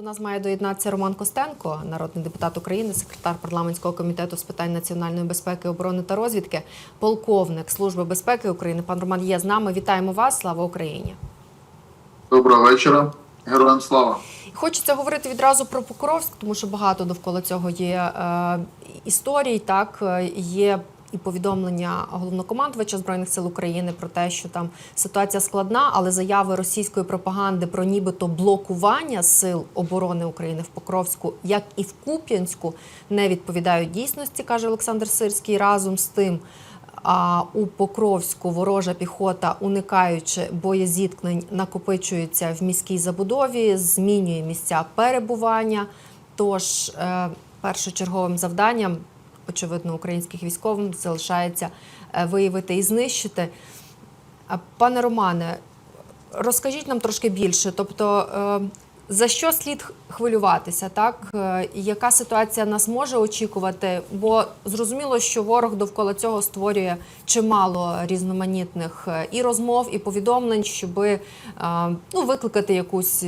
до нас має доєднатися Роман Костенко, народний депутат України, секретар парламентського комітету з питань національної безпеки, оборони та розвідки, полковник Служби безпеки України. Пан Роман є з нами. Вітаємо вас. Слава Україні! Доброго вечора, героям слава. Хочеться говорити відразу про Покровськ, тому що багато довкола цього є е, історій. Так е, є і повідомлення головнокомандувача збройних сил України про те, що там ситуація складна, але заяви російської пропаганди про нібито блокування сил оборони України в Покровську, як і в Куп'янську, не відповідають дійсності, каже Олександр Сирський. Разом з тим. А у Покровську ворожа піхота, уникаючи боєзіткнень, накопичується в міській забудові, змінює місця перебування. Тож е, першочерговим завданням, очевидно, українських військовим залишається е, виявити і знищити. Пане Романе, розкажіть нам трошки більше. Тобто, е, за що слід хвилюватися, так? Е, Яка ситуація нас може очікувати? Бо зрозуміло, що ворог довкола цього створює чимало різноманітних і розмов, і повідомлень, щоб ну, викликати якусь,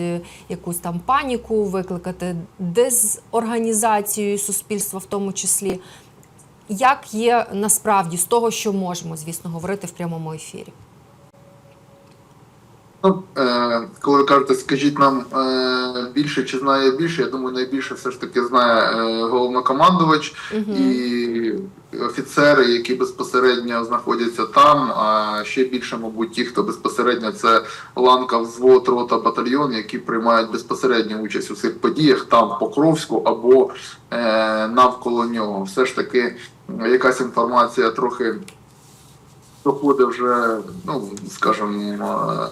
якусь там паніку, викликати дезорганізацію суспільства, в тому числі. Як є насправді з того, що можемо, звісно, говорити в прямому ефірі? Ну, е, коли ви кажете, скажіть нам е, більше чи знає більше, я думаю, найбільше все ж таки знає е, головнокомандувач і офіцери, які безпосередньо знаходяться там. А ще більше, мабуть, ті, хто безпосередньо це ланка, взвод, рота, батальйон, які приймають безпосередню участь у цих подіях там в Покровську або е, навколо нього. Все ж таки, якась інформація трохи доходить вже, ну скажімо, е,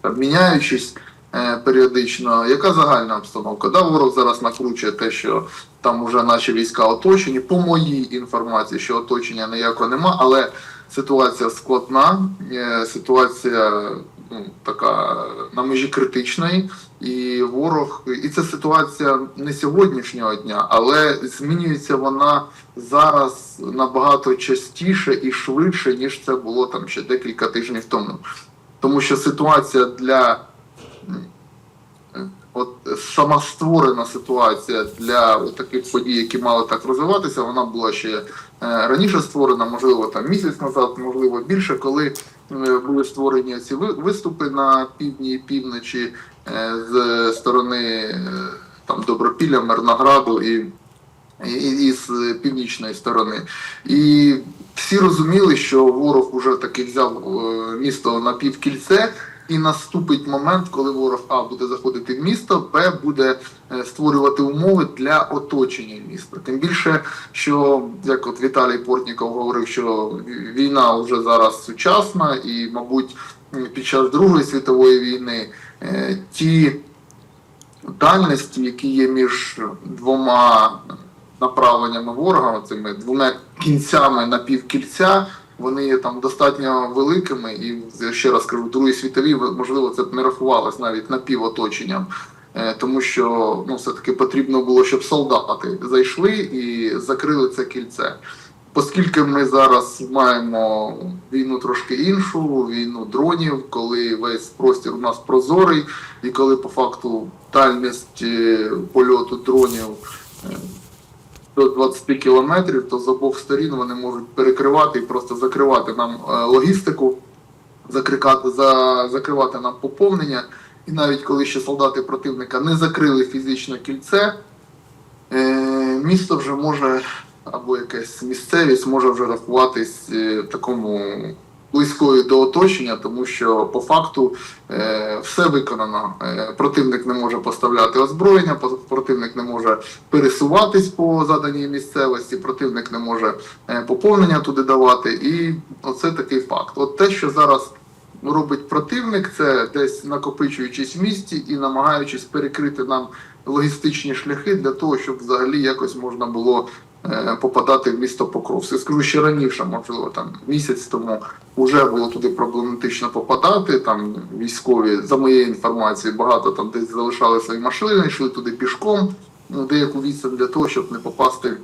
там, міняючись е, періодично. Яка загальна обстановка? Да, ворог зараз накручує те, що там вже наші війська оточені. По моїй інформації, що оточення ніякого нема, але ситуація складна, е, ситуація ну, така на межі критичної, і ворог, і це ситуація не сьогоднішнього дня, але змінюється вона зараз набагато частіше і швидше, ніж це було там ще декілька тижнів тому. Тому що ситуація для от сама створена ситуація для от таких подій, які мали так розвиватися, вона була ще е, раніше створена, можливо, там місяць назад, можливо, більше, коли були створені ці виступи на півдні і півночі е, з сторони е, там Добропілля, Мирнограду і і, і з північної сторони. І всі розуміли, що ворог уже таки взяв е, місто на півкільце, і наступить момент, коли ворог А буде заходити в місто, Б буде е, створювати умови для оточення міста. Тим більше, що як от Віталій Портніков говорив, що війна вже зараз сучасна, і, мабуть, під час Другої світової війни е, ті дальності, які є між двома направленнями ворога, цими двома кінцями на півкільця, вони є там достатньо великими, і ще раз кажу, в Другій світовій можливо це б не рахувалось навіть напівоточенням. Е, Тому що ну все-таки потрібно було, щоб солдати зайшли і закрили це кільце. Оскільки ми зараз маємо війну трошки іншу, війну дронів, коли весь простір у нас прозорий, і коли по факту дальність е, польоту дронів е, до 20 кілометрів, то з обох сторін вони можуть перекривати і просто закривати нам е, логістику, закрикати, за, закривати нам поповнення. І навіть коли ще солдати противника не закрили фізично кільце, е, місто вже може, або якась місцевість може вже рахуватись в такому близькою до оточення, тому що по факту е, все виконано. Е, противник не може поставляти озброєння, противник не може пересуватись по заданій місцевості, противник не може е, поповнення туди давати. І оце такий факт. От те, що зараз робить противник, це десь накопичуючись в місті і намагаючись перекрити нам логістичні шляхи для того, щоб взагалі якось можна було попадати в місто Покровськ. Я скажу ще раніше, можливо, там місяць тому вже було туди проблематично попадати. Там військові, за моєю інформацією, багато там десь залишали свої машини, йшли туди пішком, ну, деяку відстань для того, щоб не попасти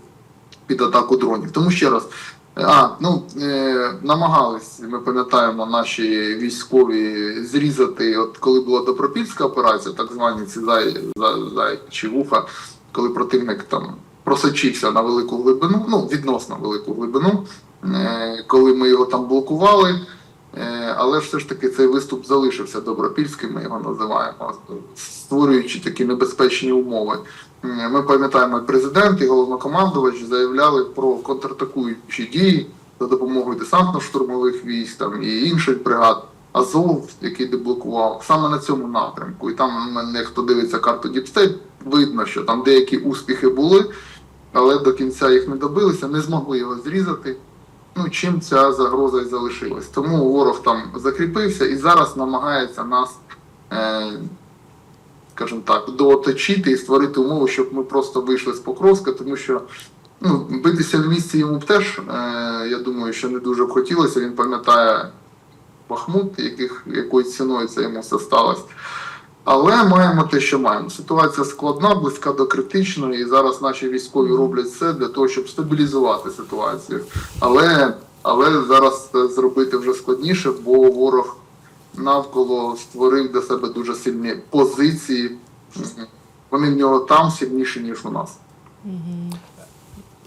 під атаку дронів. Тому ще раз. А, ну е, намагались, ми пам'ятаємо, наші військові зрізати, от коли була Добропільська операція, так звані ці зай, зай, зай чи вуха, коли противник там просочився на велику глибину, ну відносно велику глибину, е, коли ми його там блокували. Е, Але все ж таки цей виступ залишився добропільським, ми його називаємо, створюючи такі небезпечні умови. Е, Ми пам'ятаємо, президент і головнокомандувач заявляли про контратакуючі дії за допомогою десантно-штурмових військ там і інших бригад. Азов, який деблокував саме на цьому напрямку. І там мене хто дивиться карту Діпстейт, видно, що там деякі успіхи були, але до кінця їх не добилися, не змогли його зрізати. Ну, чим ця загроза і залишилась. Тому ворог там закріпився і зараз намагається нас, е, скажімо так, дооточити і створити умови, щоб ми просто вийшли з Покровська, тому що ну, битися в місті йому теж, е, я думаю, що не дуже б хотілося. Він пам'ятає Бахмут, яких, якою ціною це йому все сталося. Але маємо те, що маємо. Ситуація складна, близька до критичної, і зараз наші військові роблять все для того, щоб стабілізувати ситуацію. Але, але зараз це зробити вже складніше, бо ворог навколо створив для себе дуже сильні позиції. Вони в нього там сильніші, ніж у нас.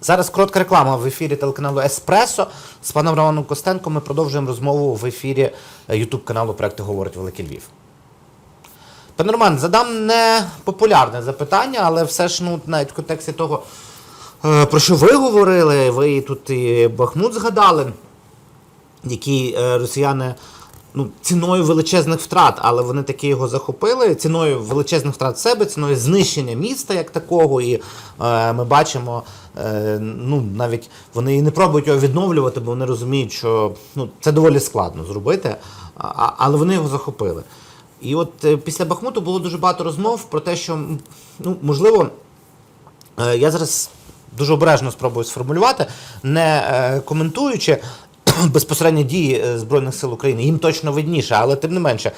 Зараз коротка реклама в ефірі телеканалу Еспресо. З паном Романом Костенко ми продовжуємо розмову в ефірі Ютуб каналу проекту Говорить Великий Львів. Пане Роман, задам не популярне запитання, але все ж ну, навіть в контексті того, е, про що ви говорили, ви тут і Бахмут згадали, який е, росіяни ну, ціною величезних втрат, але вони таки його захопили, ціною величезних втрат себе, ціною знищення міста як такого. І е, ми бачимо, ну, навіть вони і не пробують його відновлювати, бо вони розуміють, що ну, це доволі складно зробити, але вони його захопили. І от е, після Бахмуту було дуже багато розмов про те, що ну, можливо, Е, Я зараз дуже обережно спробую сформулювати, не е, коментуючи безпосередньо дії Збройних сил України, їм точно видніше, але тим не менше,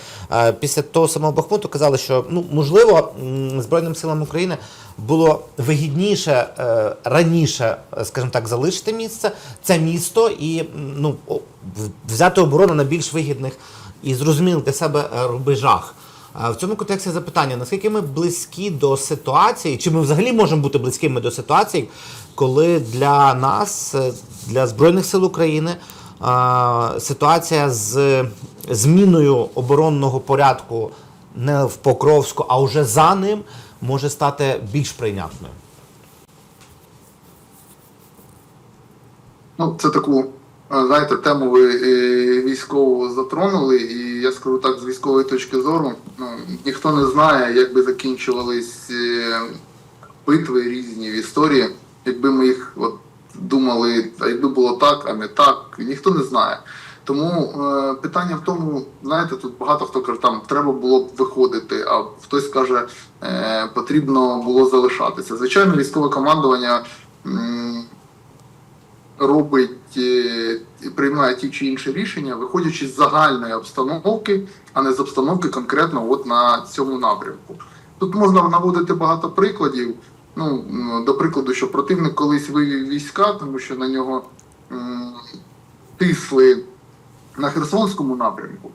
після того самого Бахмуту казали, що ну, можливо Збройним силам України було вигідніше раніше, скажімо так, залишити місце, це місто і ну, взяти оборону на більш вигідних і зрозумілих для себе е, рубежах. В цьому контексті запитання: наскільки ми близькі до ситуації, чи ми взагалі можемо бути близькими до ситуації, коли для нас, е, для Збройних сил України, ситуація з зміною оборонного порядку не в Покровську, а вже за ним може стати більш прийнятною? Ну, це таку, е, знаєте, тему ви е, військову затронули, і я скажу так, з військової точки зору, ну, ніхто не знає, як би закінчувались е, битви різні в історії, якби ми їх от, думали, а якби було так, а не так, ніхто не знає. Тому е, питання в тому, знаєте, тут багато хто каже, там треба було б виходити, а хтось каже, е, потрібно було залишатися. Звичайно, військове командування. м, робить е, приймає ті чи інші рішення, виходячи з загальної обстановки, а не з обстановки конкретно от на цьому напрямку. Тут можна наводити багато прикладів. Ну, до прикладу, що противник колись вивів війська, тому що на нього м, тисли на Херсонському напрямку.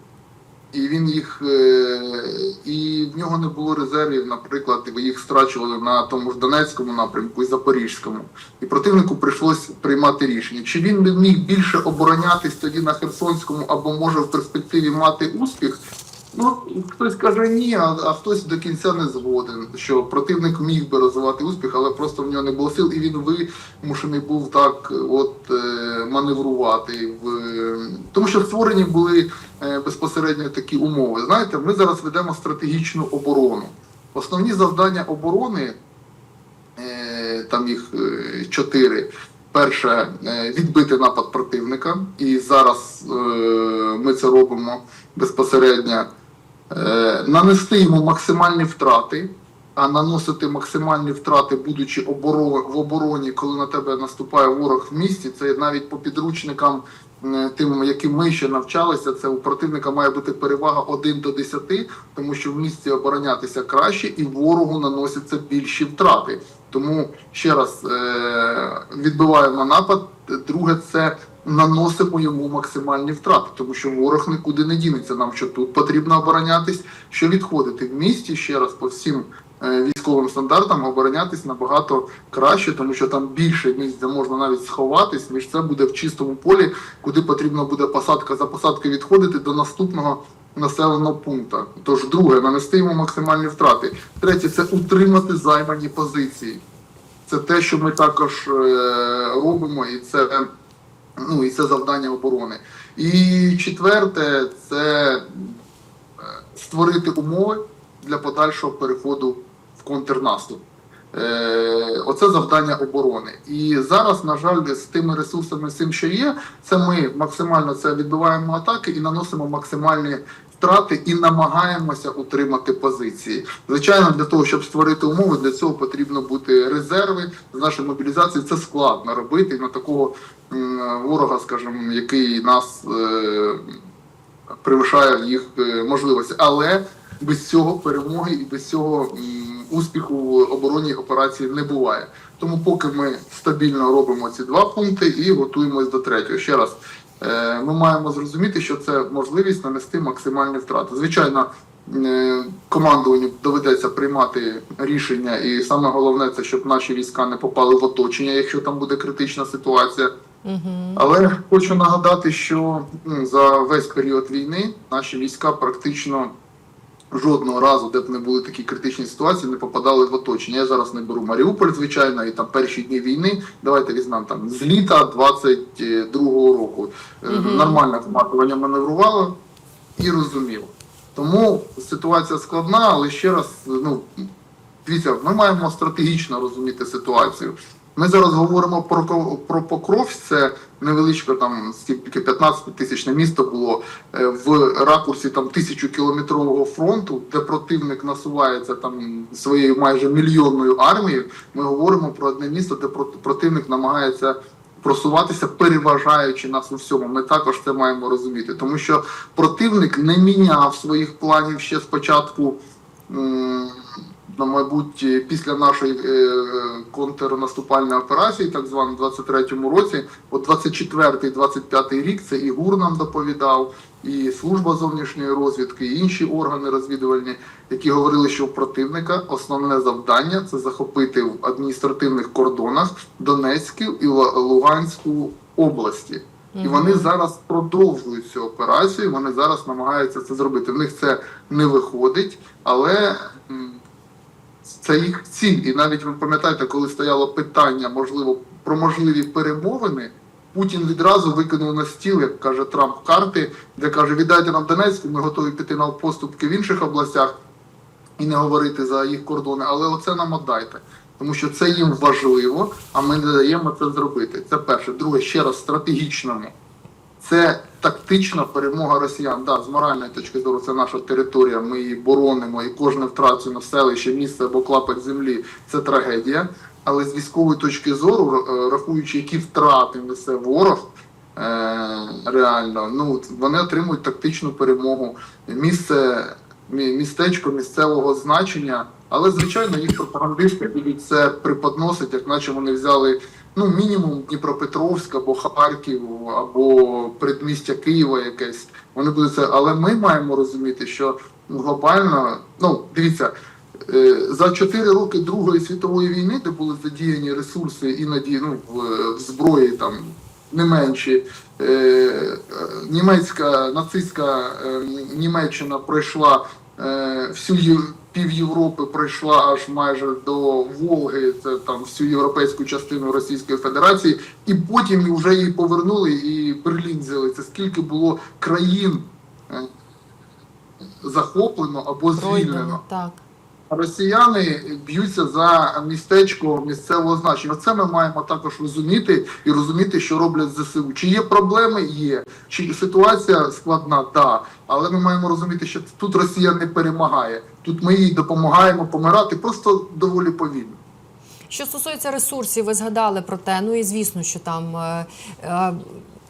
І він їх е, і в нього не було резервів, наприклад, їх страчували на тому ж Донецькому напрямку і Запорізькому. І противнику прийшлось приймати рішення. Чи він міг більше оборонятись тоді на Херсонському, або може в перспективі мати успіх? Ну, хтось каже ні, а, а хтось до кінця не згоден, що противник міг би розвивати успіх, але просто в нього не було сил, і він вимушений був так от е, маневрувати в тому, що створені були е, безпосередньо такі умови. Знаєте, ми зараз ведемо стратегічну оборону. Основні завдання оборони, е, там їх е, чотири. Перше е, відбити напад противника, і зараз е, ми це робимо безпосередньо. Е, нанести йому максимальні втрати, а наносити максимальні втрати, будучи в обороні, коли на тебе наступає ворог в місті, це навіть по підручникам, тим, яким ми ще навчалися, це у противника має бути перевага 1 до 10, тому що в місті оборонятися краще і ворогу наносяться більші втрати. Тому ще раз е, відбиваємо напад, Друге, це наносимо йому максимальні втрати, тому що ворог нікуди не дінеться. Нам що тут потрібно оборонятись, що відходити в місті ще раз по всім е, військовим стандартам оборонятись набагато краще, тому що там більше місць, де можна навіть сховатись, ніж це буде в чистому полі, куди потрібно буде посадка за посадкою відходити до наступного населеного пункту. Тож, друге, нанести йому максимальні втрати. Третє це утримати займані позиції. Це те, що ми також е, робимо, і це, ну, і це завдання оборони. І четверте, це е, створити умови для подальшого переходу в контрнаступ. Е, оце завдання оборони. І зараз, на жаль, з тими ресурсами, з цим, що є, це ми максимально це відбиваємо атаки і наносимо максимальні втрати і намагаємося утримати позиції. Звичайно, для того, щоб створити умови, для цього потрібно бути резерви з нашої мобілізації. Це складно робити на такого ворога, скажімо, який нас е, перевищає їх е, можливості. Але без цього перемоги і без цього успіху в оборонній операції не буває. Тому поки ми стабільно робимо ці два пункти і готуємось до третього. Ще раз, ми маємо зрозуміти, що це можливість нанести максимальні втрати. Звичайно, е, командуванню доведеться приймати рішення, і саме головне це щоб наші війська не попали в оточення, якщо там буде критична ситуація. Але хочу нагадати, що за весь період війни наші війська практично жодного разу, де б не були такі критичні ситуації, не попадали в оточення. Я зараз не беру Маріуполь, звичайно, і там перші дні війни. Давайте візьмемо там з літа 22-го року. Е, Нормальне командування маневрувало і розуміло. Тому ситуація складна, але ще раз, ну дивіться, ми маємо стратегічно розуміти ситуацію. Ми зараз говоримо про, про Покровськ, це невеличке там стільки 15 тисячне місто було е, в ракурсі там тисячу кілометрового фронту, де противник насувається там своєю майже мільйонною армією. Ми говоримо про одне місто, де прот- противник намагається просуватися, переважаючи нас у всьому. Ми також це маємо розуміти, тому що противник не міняв своїх планів ще спочатку. Мабуть, після нашої е, контрнаступальної операції, так званої, в 23-му році, от 24-25 рік, це і ГУР нам доповідав, і служба зовнішньої розвідки, і інші органи розвідувальні, які говорили, що у противника основне завдання це захопити в адміністративних кордонах Донецьку і Луганську області. І вони зараз продовжують цю операцію. Вони зараз намагаються це зробити. В них це не виходить, але це їх ціль. І навіть ви пам'ятаєте, коли стояло питання, можливо, про можливі перемовини, Путін відразу викинув на стіл, як каже Трамп, карти, де каже: віддайте нам Донецьк, ми готові піти на поступки в інших областях і не говорити за їх кордони, але оце нам отдайте. Тому що це їм важливо, а ми не даємо це зробити. Це перше. Друге, ще раз стратегічному. Це тактична перемога росіян. Да, з моральної точки зору, це наша територія. Ми її боронимо, і кожне втрачене селище, місце або клапоть землі це трагедія. Але з військової точки зору, е, рахуючи, які втрати несе ворог, е, реально, ну вони отримують тактичну перемогу. Місце мі- містечко місцевого значення, але звичайно їх пропагандисти будуть це преподносити, як наче вони взяли ну мінімум Дніпропетровськ або Харків, або предмістя Києва якесь. Вони будуть це, але ми маємо розуміти, що глобально, ну дивіться. е, За 4 роки Другої світової війни, де були задіяні ресурси іноді ну, в, зброї там не менші, е, німецька нацистська е, Німеччина пройшла всю пів Європи, пройшла аж майже до Волги, це там всю європейську частину Російської Федерації, і потім вже її повернули, і Берлін взяли. Це скільки було країн е, захоплено або звільнено. Так. Росіяни б'ються за містечко місцевого значення. Це ми маємо також розуміти і розуміти, що роблять ЗСУ. Чи є проблеми? Є. Чи ситуація складна? Да. Але ми маємо розуміти, що тут Росія не перемагає. Тут ми їй допомагаємо помирати просто доволі повільно. Що стосується ресурсів, ви згадали про те. Ну і звісно, що там е, е,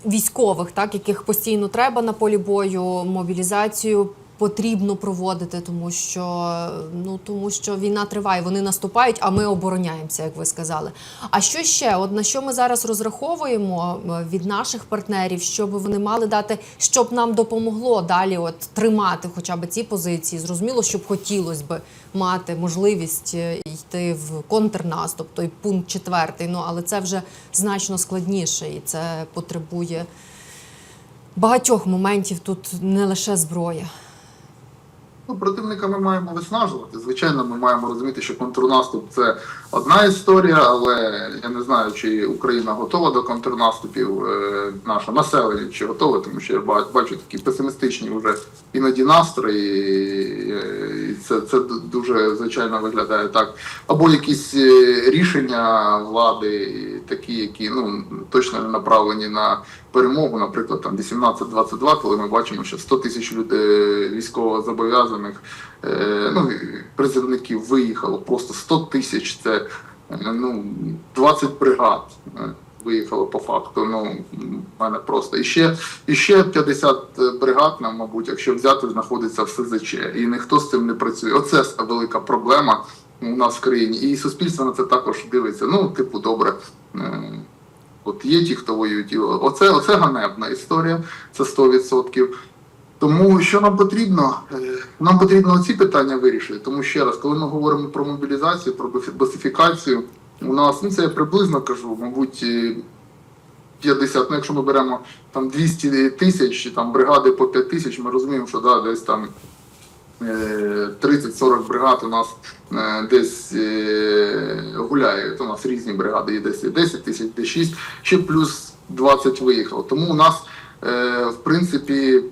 військових, так яких постійно треба на полі бою, мобілізацію потрібно проводити, тому що ну тому що війна триває, вони наступають, а ми обороняємося, як ви сказали. А що ще? От на що ми зараз розраховуємо е, від наших партнерів, щоб вони мали дати, щоб нам допомогло далі, от тримати хоча б ці позиції. Зрозуміло, щоб хотілося б мати можливість е, йти в контрнаступ, той пункт четвертий. Ну але це вже значно складніше, і це потребує багатьох моментів. Тут не лише зброя. Ну, противника ми маємо виснажувати. Звичайно, ми маємо розуміти, що контрнаступ це одна історія, але я не знаю, чи Україна готова до контрнаступів, е, наше населення чи готове, тому що я бачу такі песимістичні вже іноді настрої. і, е, це, це дуже звичайно виглядає так. Або якісь е, рішення влади, такі, які ну точно не направлені на перемогу, наприклад, там 18-22, коли ми бачимо, що 100 тисяч людей військово зобов'язаних е, ну, призовників виїхало, просто 100 тисяч це е, ну, 20 бригад. е, Виїхало по факту. Ну в мене просто і ще, і ще 50 бригад, нам, мабуть, якщо взяти, знаходиться в СЗЧ, і ніхто з цим не працює. Оце велика проблема у нас в країні. І суспільство на це також дивиться. Ну, типу, добре. е, От є ті, хто воюють. Оце, оце ганебна історія, це 100%. Тому що нам потрібно? Е, Нам потрібно ці питання вирішити. Тому ще раз, коли ми говоримо про мобілізацію, про босифікацію, у нас ну це я приблизно кажу, мабуть, е, 50, ну якщо ми беремо там 200 тисяч, там бригади по 5 тисяч, ми розуміємо, що да, десь там е, 30-40 бригад у нас е, десь е, гуляє. У нас різні бригади, є десь 10 тисяч, десь 6, ще плюс 20 виїхало. Тому у нас, е, в принципі,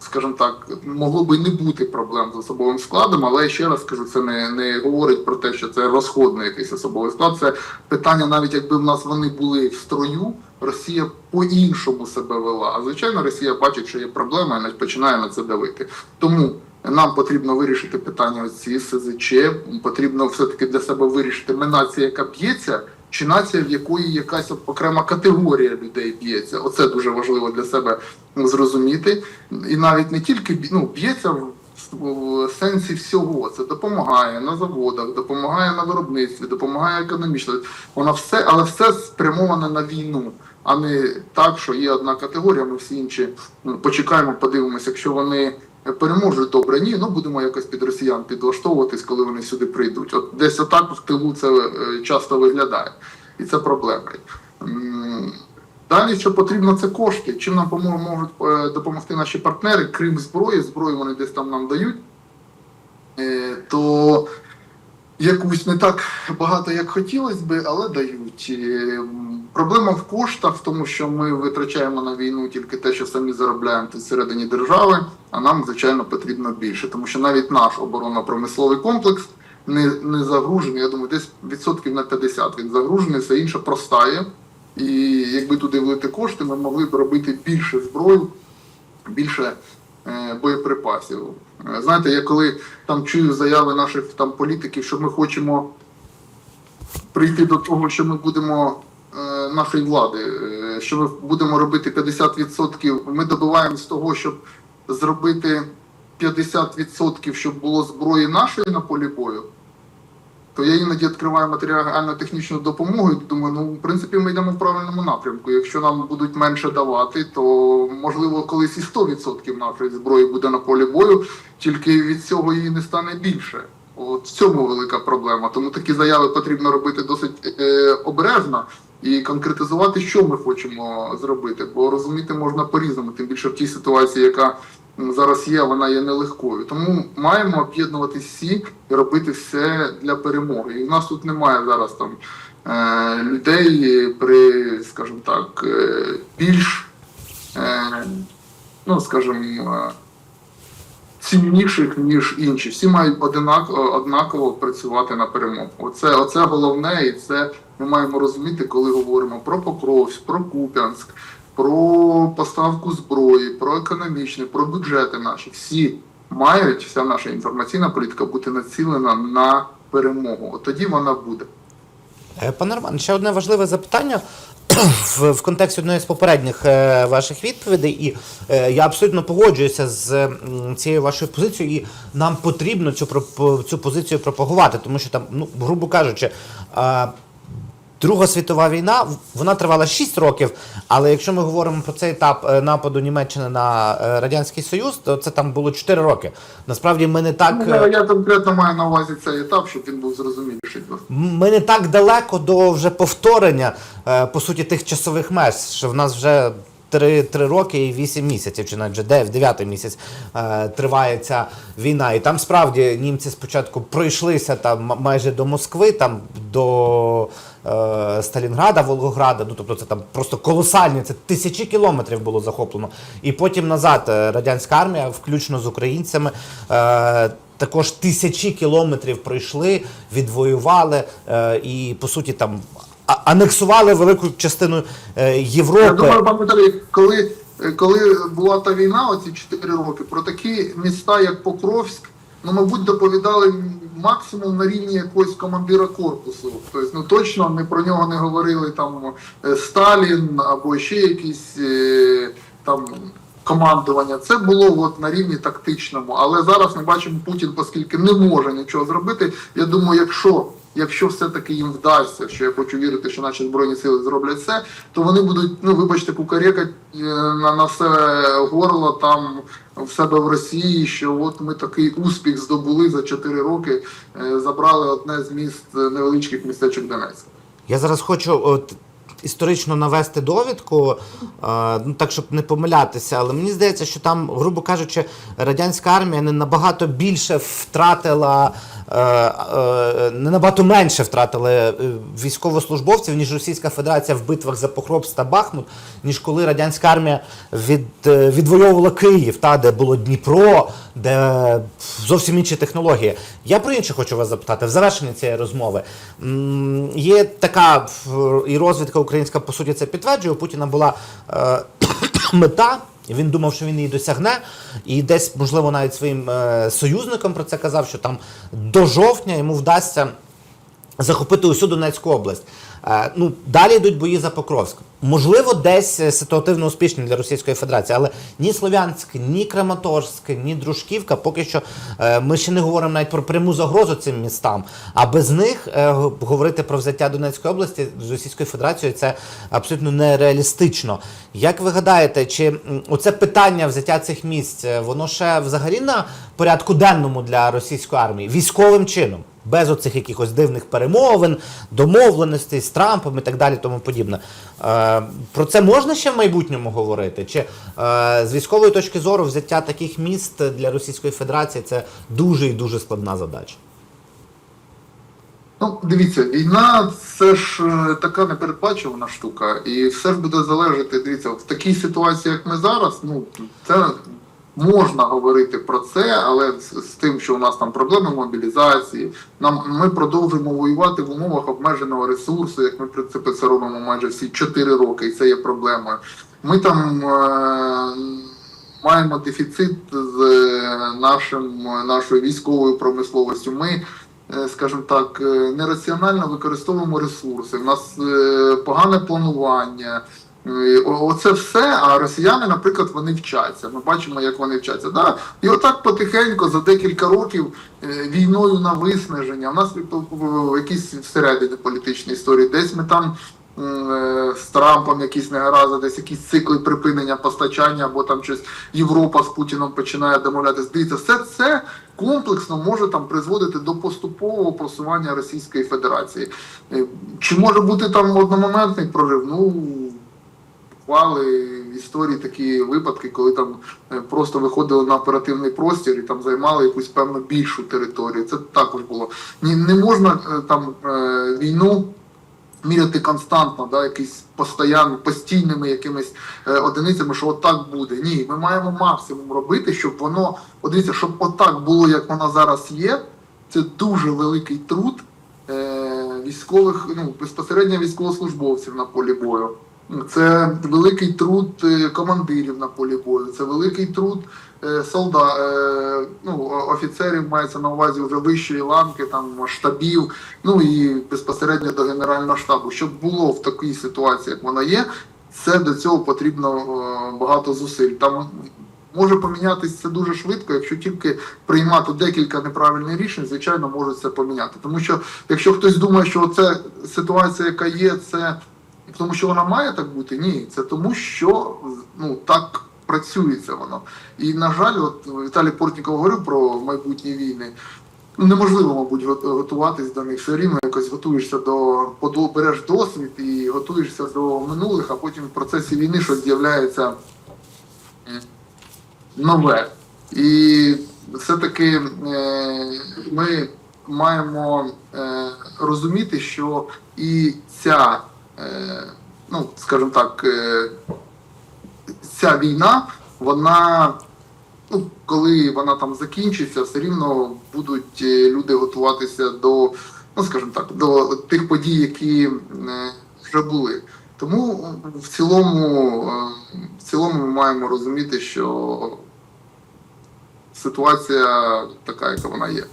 скажімо так, могло би не бути проблем з особовим складом, але ще раз кажу, це не, не говорить про те, що це розходний якийсь особовий склад. Це питання, навіть якби в нас вони були в строю, Росія по-іншому себе вела. А звичайно, Росія бачить, що є проблема і починає на це давити. Тому нам потрібно вирішити питання ці СЗЧ, потрібно все-таки для себе вирішити, ми нація, яка б'ється, чи нація, в якої якась окрема категорія людей б'ється. Оце дуже важливо для себе зрозуміти. І навіть не тільки ну, б'ється в, в сенсі всього. Це допомагає на заводах, допомагає на виробництві, допомагає економічно. Вона все, але все спрямоване на війну. А не так, що є одна категорія, ми всі інші ну, почекаємо, подивимося, якщо вони переможуть добре, ні, ну будемо якось під росіян підлаштовуватись, коли вони сюди прийдуть. От десь отак в тилу це е, часто виглядає, і це проблема. Далі, що потрібно, це кошти. Чим нам можуть е, допомогти наші партнери, крім зброї, зброю вони десь там нам дають, е, то якусь не так багато, як хотілося би, але дають. Проблема в коштах, в тому, що ми витрачаємо на війну тільки те, що самі заробляємо всередині держави, а нам, звичайно, потрібно більше, тому що навіть наш оборонно-промисловий комплекс не, не загружений. Я думаю, десь відсотків на 50 він загружений, все інше простає. І якби туди влити кошти, ми могли б робити більше зброю, більше е, боєприпасів. Е, Знаєте, я коли там чую заяви наших там політиків, що ми хочемо прийти до того, що ми будемо нашої влади, е, що ми будемо робити 50%, ми добиваємо з того, щоб зробити 50%, щоб було зброї нашої на полі бою. То я іноді відкриваю матеріально-технічну допомогу і думаю, ну в принципі ми йдемо в правильному напрямку. Якщо нам будуть менше давати, то можливо колись і 100% нашої зброї буде на полі бою, тільки від цього її не стане більше. От в цьому велика проблема. Тому такі заяви потрібно робити досить е, обережно і конкретизувати, що ми хочемо зробити. Бо розуміти можна по-різному, тим більше в тій ситуації, яка зараз є, вона є нелегкою. Тому маємо об'єднуватися всі і робити все для перемоги. І в нас тут немає зараз там е, людей при, скажімо так, е, більш, е, ну скажімо, цінніших, ніж інші. Всі мають одинак, однаково працювати на перемогу. Оце, оце головне, і це ми маємо розуміти, коли говоримо про Покровськ, про Куп'янськ, про поставку зброї, про економічне, про бюджети наші. Всі мають, вся наша інформаційна політика бути націлена на перемогу. От тоді вона буде. Е, Пане Роман, ще одне важливе запитання. в, контексті одної з попередніх е, ваших відповідей, і е, я абсолютно погоджуюся з цією вашою позицією, і нам потрібно цю цю позицію пропагувати, тому що там, ну грубо кажучи. Друга світова війна вона тривала 6 років, але якщо ми говоримо про цей етап е, нападу Німеччини на е, Радянський Союз, то це там було 4 роки. Насправді ми не так. Ну, е, я конкретно маю на увазі цей етап, щоб він був зрозуміліший. Ми не так далеко до вже повторення по суті тих часових меж, що в нас вже. Три, три роки і вісім місяців, чи навіть вже дев- дев'ятий місяць е, триває ця війна. І там справді німці спочатку пройшлися там майже до Москви, там до е, Сталінграда, Волгограда. Ну тобто це там просто колосальні, це тисячі кілометрів було захоплено. І потім назад е, радянська армія, включно з українцями. Е, також тисячі кілометрів пройшли, відвоювали е, і по суті там анексували велику частину е, Європи. Я думаю, пан Віталій, коли, коли була та війна, оці 4 роки, про такі міста, як Покровськ, ну, мабуть, доповідали максимум на рівні якогось командира корпусу. Тобто, ну точно не про нього не говорили там е, Сталін або ще якісь е, там. Командування це було от на рівні тактичному, але зараз ми бачимо Путін, оскільки не може нічого зробити. Я думаю, якщо якщо все-таки їм вдасться, що я хочу вірити, що наші збройні сили зроблять все, то вони будуть, ну вибачте, кукарекати е, на, на все горло там в себе в Росії, що от ми такий успіх здобули за 4 роки, е, забрали одне з міст е, невеличких містечок Донецька. Я зараз хочу от, історично навести довідку, ну так щоб не помилятися, але мені здається, що там, грубо кажучи, радянська армія не набагато більше втратила. Е, е, набагато менше втратили е, військовослужбовців, ніж Російська Федерація в битвах за Покровськ та Бахмут, ніж коли радянська армія від, відвоювала Київ, та, де було Дніпро, де зовсім інші технології. Я про інше хочу вас запитати в завершенні цієї розмови. Є така і розвідка українська, по суті, це підтверджує. У Путіна була мета. Він думав, що він її досягне, і десь, можливо, навіть своїм е, союзникам про це казав, що там до жовтня йому вдасться захопити усю Донецьку область. Е, ну, далі йдуть бої за Покровськ. Можливо, десь е, ситуативно успішні для Російської Федерації, але ні Слов'янськ, ні Краматорськ, ні Дружківка, поки що е, ми ще не говоримо навіть про пряму загрозу цим містам. А без них говорити про взяття Донецької області з Російською Федерацією це абсолютно нереалістично. Як ви гадаєте, чи оце питання взяття цих місць, воно ще взагалі на порядку денному для російської армії військовим чином? без оцих якихось дивних перемовин, домовленостей з Трампом і так далі, тому подібне. Е, про це можна ще в майбутньому говорити? Чи е, з військової точки зору взяття таких міст для Російської Федерації це дуже і дуже складна задача? Ну, дивіться, війна це ж е, така непередбачувана штука, і все ж буде залежати. Дивіться, в такій ситуації, як ми зараз, ну це можна говорити про це, але з, тим, що у нас там проблеми мобілізації, нам ми продовжуємо воювати в умовах обмеженого ресурсу, як ми в принципі це робимо майже всі 4 роки, і це є проблемою. Ми там. Е- Маємо дефіцит з е, нашим нашою військовою промисловістю. Ми е, скажімо так, е, нераціонально використовуємо ресурси. У нас погане планування. Е, Оце все. А росіяни, наприклад, вони вчаться. Ми бачимо, як вони вчаться. Да? І отак потихеньку за декілька років е, війною на виснаження. У нас якісь всередині політичні історії. Десь ми там е, з Трампом якісь негаразди, десь якісь цикли припинення постачання, або там щось Європа з Путіном починає домовлятися. Дивіться, все це комплексно може там призводити до поступового просування Російської Федерації. Чи може бути там одномоментний прорив? Ну бували в історії такі випадки, коли там е, просто виходили на оперативний простір і там займали якусь певну більшу територію. Це також було. Ні, не можна е, там е, війну міряти константно, да, якісь постоянно, постійними якимись е, одиницями, що отак буде. Ні, ми маємо максимум робити, щоб воно, от щоб отак було, як воно зараз є. Це дуже великий труд е, військових, ну безпосередньо військовослужбовців на полі бою. Це великий труд е, командирів на полі бою, це великий труд е, солдат, е, ну, офіцерів мається на увазі вже вищої ланки, там штабів, ну і безпосередньо до Генерального штабу. Щоб було в такій ситуації, як вона є, це до цього потрібно багато зусиль. Там може помінятися це дуже швидко, якщо тільки приймати декілька неправильних рішень, звичайно, можуть це поміняти. Тому що якщо хтось думає, що це ситуація, яка є, це тому, що вона має так бути, ні, це тому, що ну так працюється воно. І на жаль, от Віталій Портніков говорив про майбутні війни. Ну, неможливо, мабуть, готуватись до них все рівно. Якось готуєшся до береш досвід і готуєшся до минулих, а потім в процесі війни щось з'являється нове. І все-таки е, ми маємо е, розуміти, що і ця, ну скажімо так, е, ця війна, вона, ну, коли вона там закінчиться, все рівно будуть е, люди готуватися до, ну скажімо так, до тих подій, які е, вже були. Тому в цілому, е, в цілому ми маємо розуміти, що ситуація така, яка вона є.